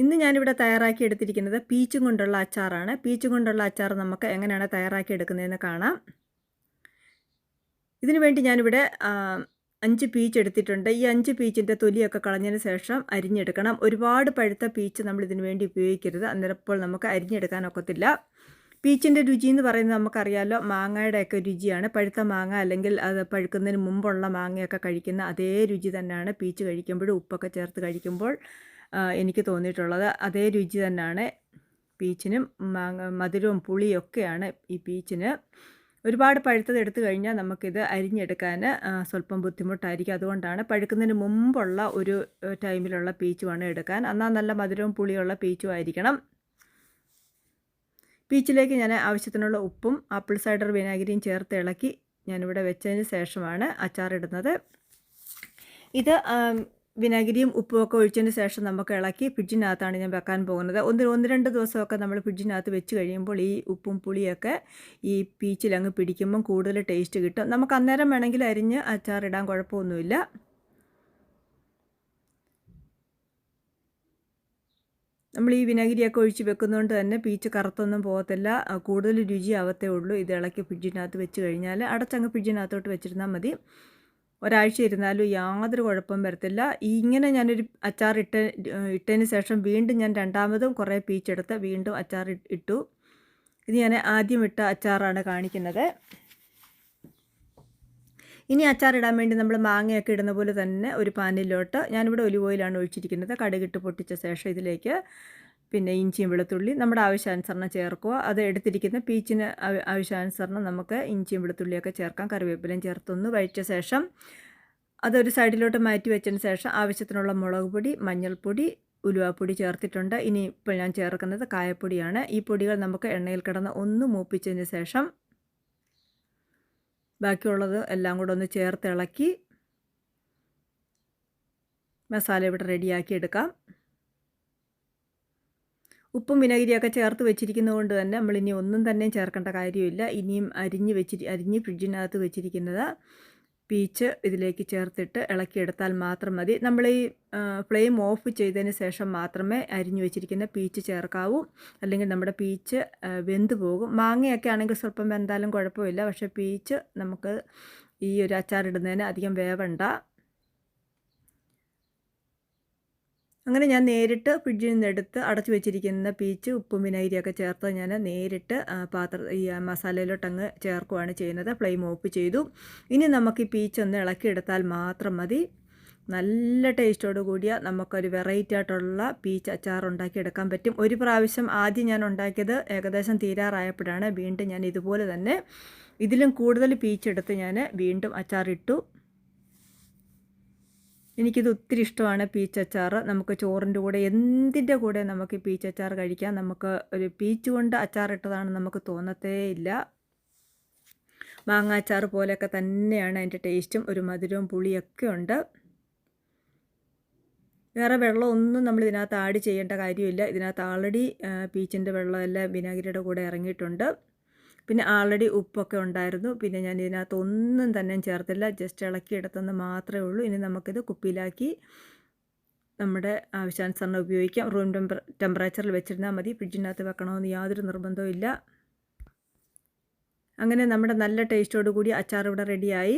ഇന്ന് ഞാനിവിടെ തയ്യാറാക്കി എടുത്തിരിക്കുന്നത് പീച്ചും കൊണ്ടുള്ള അച്ചാറാണ്. പീച്ചും കൊണ്ടുള്ള അച്ചാർ നമുക്ക് എങ്ങനെയാണ് തയ്യാറാക്കി എടുക്കുന്നതെന്ന് കാണാം. ഇതിനു വേണ്ടി ഞാനിവിടെ അഞ്ച് പീച്ച് എടുത്തിട്ടുണ്ട്. ഈ അഞ്ച് പീച്ചിന്റെ തൊലിയൊക്കെ കളഞ്ഞതിന് ശേഷം അരിഞ്ഞെടുക്കണം. ഒരുപാട് പഴുത്ത പീച്ച് നമ്മൾ ഇതിനു വേണ്ടി ഉപയോഗിക്കരുത്. അന്നേരപ്പോൾ നമുക്ക് അരിഞ്ഞെടുക്കാൻ ഒക്കത്തില്ല. പീച്ചിന്റെ രുചി എന്ന് പറയുന്നത് നമുക്കറിയാമല്ലോ മാങ്ങയുടെയൊക്കെ രുചിയാണ്. പഴുത്ത മാങ്ങ അല്ലെങ്കിൽ അത് പഴുക്കുന്നതിന് മുമ്പുള്ള മാങ്ങയൊക്കെ കഴിക്കുന്ന അതേ രുചി തന്നെയാണ് പീച്ച് കഴിക്കുമ്പോഴും ഉപ്പൊക്കെ ചേർത്ത് കഴിക്കുമ്പോൾ. എനിക്ക് തോന്നിയിട്ടുള്ളത്. അതേ രുചി തന്നെയാണ് പീച്ചിനും മധുരവും പുളിയൊക്കെയാണ് ഈ പീച്ചിന്. ഒരുപാട് പഴുത്തത് എടുത്തു കഴിഞ്ഞാൽ നമുക്കിത് അരിഞ്ഞെടുക്കാൻ സ്വല്പം ബുദ്ധിമുട്ടായിരിക്കും. അതുകൊണ്ടാണ് പഴുക്കുന്നതിന് മുമ്പുള്ള ഒരു ടൈമിലുള്ള പീച്ച് വേണം എടുക്കാൻ. എന്നാൽ നല്ല മധുരവും പുളിയുള്ള പീച്ചും ആയിരിക്കണം. പീച്ചിലേക്ക് ഞാൻ ആവശ്യത്തിനുള്ള ഉപ്പും ആപ്പിൾ സൈഡർ വിനാഗിരിയും ചേർത്ത് ഇളക്കി ഞാനിവിടെ വെച്ചതിന് ശേഷമാണ് അച്ചാറിടുന്നത്. ഇത് വിനാഗിരിയും ഉപ്പുമൊക്കെ ഒഴിച്ചതിന് ശേഷം നമുക്ക് ഇളക്കി ഫ്രിഡ്ജിനകത്താണ് ഞാൻ വെക്കാൻ പോകുന്നത്. ഒന്ന് ഒന്ന് രണ്ട് ദിവസമൊക്കെ നമ്മൾ ഫ്രിഡ്ജിനകത്ത് വെച്ച് കഴിയുമ്പോൾ ഈ ഉപ്പും പുളിയൊക്കെ ഈ പീച്ചിലങ്ങ് പിടിക്കുമ്പം കൂടുതൽ ടേസ്റ്റ് കിട്ടും. നമുക്ക് അന്നേരം വേണമെങ്കിൽ അരിഞ്ഞ് അച്ചാറിടാൻ കുഴപ്പമൊന്നുമില്ല. നമ്മൾ ഈ വിനാഗിരിയൊക്കെ ഒഴിച്ച് വെക്കുന്നതുകൊണ്ട് തന്നെ പീച്ച് കറുത്തൊന്നും പോകത്തില്ല. കൂടുതൽ രുചി ആവത്തേ ഉള്ളൂ. ഇത് ഇളക്കി ഫ്രിഡ്ജിനകത്ത് വെച്ച് കഴിഞ്ഞാൽ അടച്ചങ്ങ് ഫ്രിഡ്ജിനകത്തോട്ട് വെച്ചിരുന്നാൽ മതി. ഒരാഴ്ച ഇരുന്നാലും യാതൊരു കുഴപ്പം വരത്തില്ല. ഇങ്ങനെ ഞാനൊരു അച്ചാർ ഇട്ട് ഇട്ടതിന് ശേഷം വീണ്ടും ഞാൻ രണ്ടാമതും കുറേ പീച്ചെടുത്ത് വീണ്ടും അച്ചാർ ഇട്ടു. ഇത് ഞാൻ ആദ്യം ഇട്ട അച്ചാറാണ് കാണിക്കുന്നത്. ഇനി അച്ചാർ ഇടാൻ വേണ്ടി നമ്മൾ മാങ്ങയൊക്കെ ഇടുന്ന പോലെ തന്നെ ഒരു പാനിലോട്ട് ഞാനിവിടെ ഒലിവ് ഓയിലാണ് ഒഴിച്ചിരിക്കുന്നത്. കടുകിട്ട് പൊട്ടിച്ച ശേഷം ഇതിലേക്ക് പിന്നെ ഇഞ്ചിയും വെളുത്തുള്ളി നമ്മുടെ ആവശ്യാനുസരണം ചേർക്കുക. അത് എടുത്തിരിക്കുന്ന പീച്ചിന് ആവശ്യാനുസരണം നമുക്ക് ഇഞ്ചിയും വെളുത്തുള്ളിയൊക്കെ ചേർക്കാം. കറിവേപ്പിലയും ചേർത്തൊന്ന്. വഴിച്ച ശേഷം അതൊരു സൈഡിലോട്ട് മാറ്റി വെച്ചതിന് ശേഷം ആവശ്യത്തിനുള്ള മുളക് പൊടി മഞ്ഞൾപ്പൊടി ഉലുവാപ്പൊടി ചേർത്തിട്ടുണ്ട്. ഇനി ഇപ്പോൾ ഞാൻ ചേർക്കുന്നത് കായപ്പൊടിയാണ്. ഈ പൊടികൾ നമുക്ക് എണ്ണയിൽ കിടന്ന് ഒന്ന് മൂപ്പിച്ചതിന് ശേഷം ബാക്കിയുള്ളത് എല്ലാം കൂടെ ഒന്ന് ചേർത്ത് ഇളക്കി മസാല ഇവിടെ റെഡിയാക്കി എടുക്കാം. ഉപ്പും വിനാഗിരിയൊക്കെ ചേർത്ത് വെച്ചിരിക്കുന്നത് കൊണ്ട് തന്നെ നമ്മളിനി ഒന്നും തന്നെ ചേർക്കേണ്ട കാര്യമില്ല. ഇനിയും അരിഞ്ഞ് വെച്ചിരി അരിഞ്ഞ് ഫ്രിഡ്ജിനകത്ത് വെച്ചിരിക്കുന്നത് പീച്ച് ഇതിലേക്ക് ചേർത്തിട്ട് ഇളക്കിയെടുത്താൽ മാത്രം മതി. നമ്മൾ ഈ ഫ്ലെയിം ഓഫ് ചെയ്തതിന് ശേഷം മാത്രമേ അരിഞ്ഞു വെച്ചിരിക്കുന്ന പീച്ച് ചേർക്കാവൂ. അല്ലെങ്കിൽ നമ്മുടെ പീച്ച് വെന്ത് പോകും. മാങ്ങയൊക്കെ ആണെങ്കിൽ സ്വല്പം വെന്താലും കുഴപ്പമില്ല. പക്ഷേ പീച്ച് നമുക്ക് ഈ ഒരു അച്ചാറിടുന്നതിന് അധികം വേവണ്ട. അങ്ങനെ ഞാൻ നേരിട്ട് ഫ്രിഡ്ജിൽ നിന്ന് എടുത്ത് അടച്ചു വെച്ചിരിക്കുന്ന പീച്ച് ഉപ്പും വിനാഗിരിയൊക്കെ ചേർത്ത് ഞാൻ നേരിട്ട് പാത്ര ഈ മസാലയിലോട്ട് അങ്ങ് ചേർക്കുകയാണ് ചെയ്യുന്നത്. ഫ്ലെയിം ഓഫ് ചെയ്തു. ഇനി നമുക്ക് ഈ പീച്ച് ഒന്ന് ഇളക്കിയെടുത്താൽ മാത്രം മതി. നല്ല ടേസ്റ്റോട് കൂടിയ നമുക്കൊരു വെറൈറ്റി ആയിട്ടുള്ള പീച്ച് അച്ചാർ ഉണ്ടാക്കിയെടുക്കാൻ പറ്റും. ഒരു പ്രാവശ്യം ആദ്യം ഞാൻ ഉണ്ടാക്കിയത് ഏകദേശം തീരാറായപ്പോഴാണ്. വീണ്ടും ഞാൻ ഇതുപോലെ തന്നെ ഇതിലും കൂടുതൽ പീച്ചെടുത്ത് ഞാൻ വീണ്ടും അച്ചാറിട്ടു. എനിക്കിത് ഒത്തിരി ഇഷ്ടമാണ് പീച്ചച്ചാർ നമുക്ക് ചോറിന്റെ കൂടെ എന്തിന്റെ കൂടെ നമുക്ക് പീച്ചച്ചാർ കഴിക്കാം? നമുക്ക് ഒരു പീച്ച് കൊണ്ട് അച്ചാറിട്ടതാണ് നമുക്ക് തോന്നത്തേ ഇല്ല. മാങ്ങാച്ചാർ പോലെയൊക്കെ തന്നെയാണ് അതിന്റെ ടേസ്റ്റും. ഒരു മധുരവും പുളിയൊക്കെ ഉണ്ട്. വേറെ വെള്ളമൊന്നും നമ്മൾ ഇതിനകത്ത് ആഡ് ചെയ്യേണ്ട കാര്യമില്ല. ഇതിനകത്ത് ആൾറെഡി പീച്ചിന്റെ വെള്ളമെല്ലാം വിനാഗിരിയുടെ കൂടെ ഇറങ്ങിയിട്ടുണ്ട്. പിന്നെ ആൾറെഡി ഉപ്പൊക്കെ ഉണ്ടായിരുന്നു. പിന്നെ ഞാൻ ഇതിനകത്ത് ഒന്നും തന്നെ ചേർത്തില്ല. ജസ്റ്റ് ഇളക്കിയെടുത്തെന്ന് മാത്രമേ ഉള്ളൂ. ഇനി നമുക്കിത് കുപ്പിയിലാക്കി നമ്മുടെ ആവശ്യാനുസരണം ഉപയോഗിക്കാം. റൂം ടെമ്പർ ടെമ്പറേച്ചറിൽ വെച്ചിരുന്നാൽ മതി. ഫ്രിഡ്ജിനകത്ത് വെക്കണമെന്ന് യാതൊരു നിർബന്ധവും ഇല്ല. അങ്ങനെ നമ്മുടെ നല്ല ടേസ്റ്റോടു കൂടി അച്ചാർ ഇവിടെ റെഡിയായി.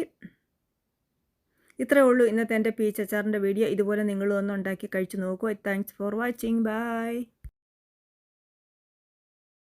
ഇത്രയേ ഉള്ളൂ ഇന്നത്തെ എന്റെ പീച്ച് അച്ചാറിന്റെ വീഡിയോ. ഇതുപോലെ നിങ്ങളും ഒന്ന് ഉണ്ടാക്കി കഴിച്ച് നോക്കൂ. Thanks for watching bye